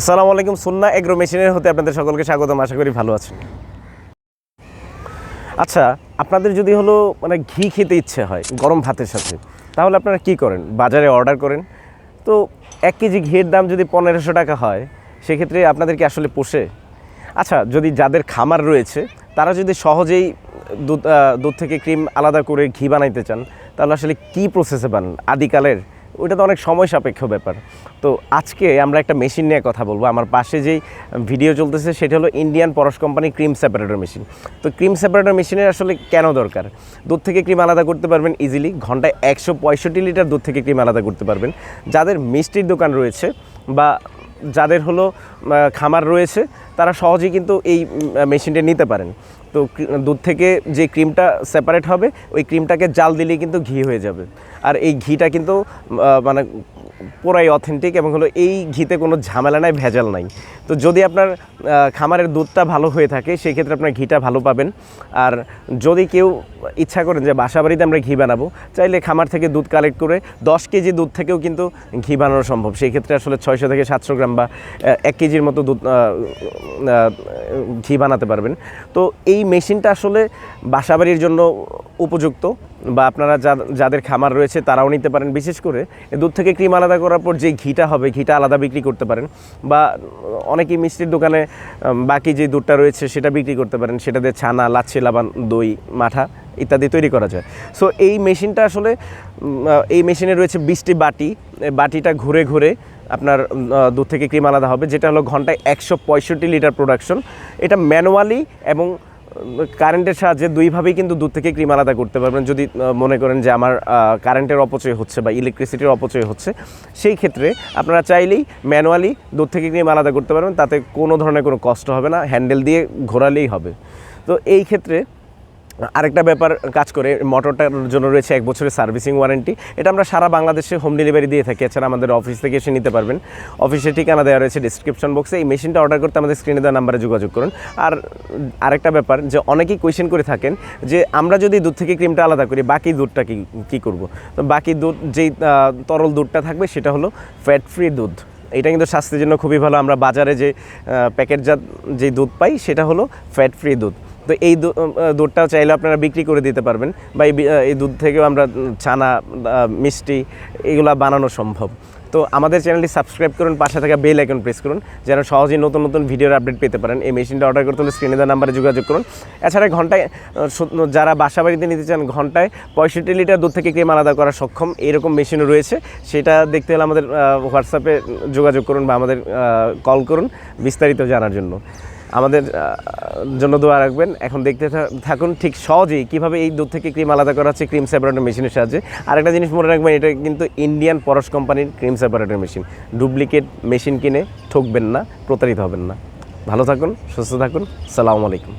আসসালামু আলাইকুম, সুন্না এগ্রো মেশিনের হতে আপনাদের সকলকে স্বাগতম, আশা করি ভালো আছেন। আচ্ছা আপনাদের যদি হলো মানে ঘি খেতে ইচ্ছে হয় গরম ভাতের সাথে, তাহলে আপনারা কি করেন? বাজারে অর্ডার করেন। তো এক কেজি ঘিয়ের দাম যদি পনেরোশো টাকা হয়, সেক্ষেত্রে আপনাদের কি আসলে পোষে? আচ্ছা যদি যাদের খামার রয়েছে, তারা যদি সহজেই দুধ দুধ থেকে ক্রিম আলাদা করে ঘি বানাইতে চান, তাহলে আসলে কি প্রসেসে বানান? আদিকালের ওইটা তো অনেক সময় সাপেক্ষ ব্যাপার। তো আজকে আমরা একটা মেশিন নিয়ে কথা বলব। আমার পাশে যেই ভিডিও চলতেছে সেটা হলো Indian Paras company cream separator machine তো ক্রিম সেপারেটর মেশিনের আসলে কেন দরকার? দুধ থেকে ক্রিম আলাদা করতে পারবেন ইজিলি ঘন্টায় একশো পঁয়ষট্টি লিটার দুধ থেকে ক্রিম আলাদা করতে পারবেন। যাদের মিষ্টির দোকান রয়েছে বা যাদের হলো খামার রয়েছে, তারা সহজেই কিন্তু এই মেশিনটি নিতে পারেন। তো দুধ থেকে যে ক্রিমটা সেপারেট হবে, ওই ক্রিমটাকে জাল দিলেই কিন্তু ঘি হয়ে যাবে। আর এই ঘিটা কিন্তু মানে পুরাই অথেন্টিক এবং হলো এই ঘিতে কোনো ঝামেলা নাই, ভেজাল নাই। তো যদি আপনার খামারের দুধটা ভালো হয়ে থাকে, সেই ক্ষেত্রে আপনার ঘিটা ভালো পাবেন। আর যদি কেউ ইচ্ছা করেন যে বাসা বাড়িতে আমরা ঘি বানাবো, চাইলে খামার থেকে দুধ কালেক্ট করে দশ কেজি দুধ থেকেও কিন্তু ঘি বানানো সম্ভব। সেই ক্ষেত্রে আসলে ছয়শো থেকে সাতশো গ্রাম বা এক কেজির মতো দুধ ঘি বানাতে পারবেন। তো এই মেশিনটা আসলে বাসাবাড়ির জন্য উপযুক্ত। বা আপনারা যাদের খামার রয়েছে তারাও নিতে পারেন। বিশেষ করে দুধ থেকে ক্রিম আলাদা করার পর যে ঘিটা হবে, ঘিটা আলাদা বিক্রি করতে পারেন। বা অনেকেই মিষ্টির দোকানে বাকি যে দুধটা রয়েছে সেটা বিক্রি করতে পারেন। সেটা দিয়ে ছানা, লাচ্ছি, লাবান, দই, মাঠা ইত্যাদি তৈরি করা যায়। সো এই মেশিনটা আসলে এই মেশিনে রয়েছে বিশটি বাটি। বাটিটা ঘুরে ঘুরে আপনার দুধ থেকে ক্রিম আলাদা হবে, যেটা হলো ঘন্টায় একশো পঁয়ষট্টি লিটার প্রোডাকশন এটা ম্যানুয়ালি এবং কারেন্টের সাহায্যে দুইভাবেই কিন্তু দুধ থেকে ক্রিম আলাদা করতে পারবেন। যদি মনে করেন যে আমার কারেন্টের অপচয় হচ্ছে বা ইলেকট্রিসিটির অপচয় হচ্ছে, সেই ক্ষেত্রে আপনারা চাইলেই ম্যানুয়ালি দুধ থেকে ক্রিম আলাদা করতে পারবেন। তাতে কোনো ধরনের কোনো কষ্ট হবে না। হ্যান্ডেল দিয়ে ঘোরালেই হবে। তো এই ক্ষেত্রে আরেকটা ব্যাপার কাজ করে, মোটরটার জন্য রয়েছে এক বছরের সার্ভিসিং ওয়ারেন্টি। এটা আমরা সারা বাংলাদেশে হোম ডেলিভারি দিয়ে থাকি, এছাড়া আমাদের অফিস থেকে এসে নিতে পারবেন। অফিসের ঠিকানা দেওয়া রয়েছে ডিসক্রিপশন বক্সে এই মেশিনটা অর্ডার করতে আমাদের স্ক্রিনে দেওয়া নাম্বারে যোগাযোগ করুন। আর আরেকটা ব্যাপার যে অনেকেই কোয়েশ্চেন করে থাকেন যে আমরা যদি দুধ থেকে ক্রিমটা আলাদা করি, বাকি দুধটা কী কী করব? তো বাকি দুধ, যেই তরল দুধটা থাকবে সেটা হলো ফ্যাট ফ্রি দুধ। এটা কিন্তু স্বাস্থ্যের জন্য খুবই ভালো। আমরা বাজারে যে প্যাকেটজাত যে দুধ পাই, সেটা হলো ফ্যাট ফ্রি দুধ। তো এই দুধটাও চাইলে আপনারা বিক্রি করে দিতে পারবেন বা এই দুধ থেকেও আমরা ছানা মিষ্টি এগুলা বানানো সম্ভব। তো আমাদের চ্যানেলটি সাবস্ক্রাইব করুন, পাশে থাকা বেল আইকন প্রেস করুন, যেন সহজেই নতুন নতুন ভিডিওর আপডেট পেতে পারেন। এই মেশিনটা অর্ডার করতে হলে স্ক্রিনে দেওয়া নাম্বারে যোগাযোগ করুন। এছাড়া ঘন্টায় যারা বাসা বাড়িতে নিতে চান, ঘন্টায় পঁয়ষট্টি লিটার দুধ থেকে ক্রিম আলাদা করা সক্ষম এরকম মেশিনও রয়েছে। সেটা দেখতে হলে আমাদের হোয়াটসঅ্যাপে যোগাযোগ করুন বা আমাদের কল করুন বিস্তারিত জানার জন্য। আমাদের জন্য দোয়া রাখবেন। এখন দেখতে থাকুন ঠিক সহজেই কীভাবে এই দুধ থেকে ক্রিম আলাদা করা হচ্ছে ক্রিম সেপারেটর মেশিনের সাহায্যে। আরেকটা জিনিস মনে রাখবেন, এটা কিন্তু ইন্ডিয়ান পরশ কোম্পানির cream separator machine. Duplicate machine কিনে ঠকবেন না, প্রতারিত হবেন না। ভালো থাকুন, সুস্থ থাকুন, সালামু আলাইকুম।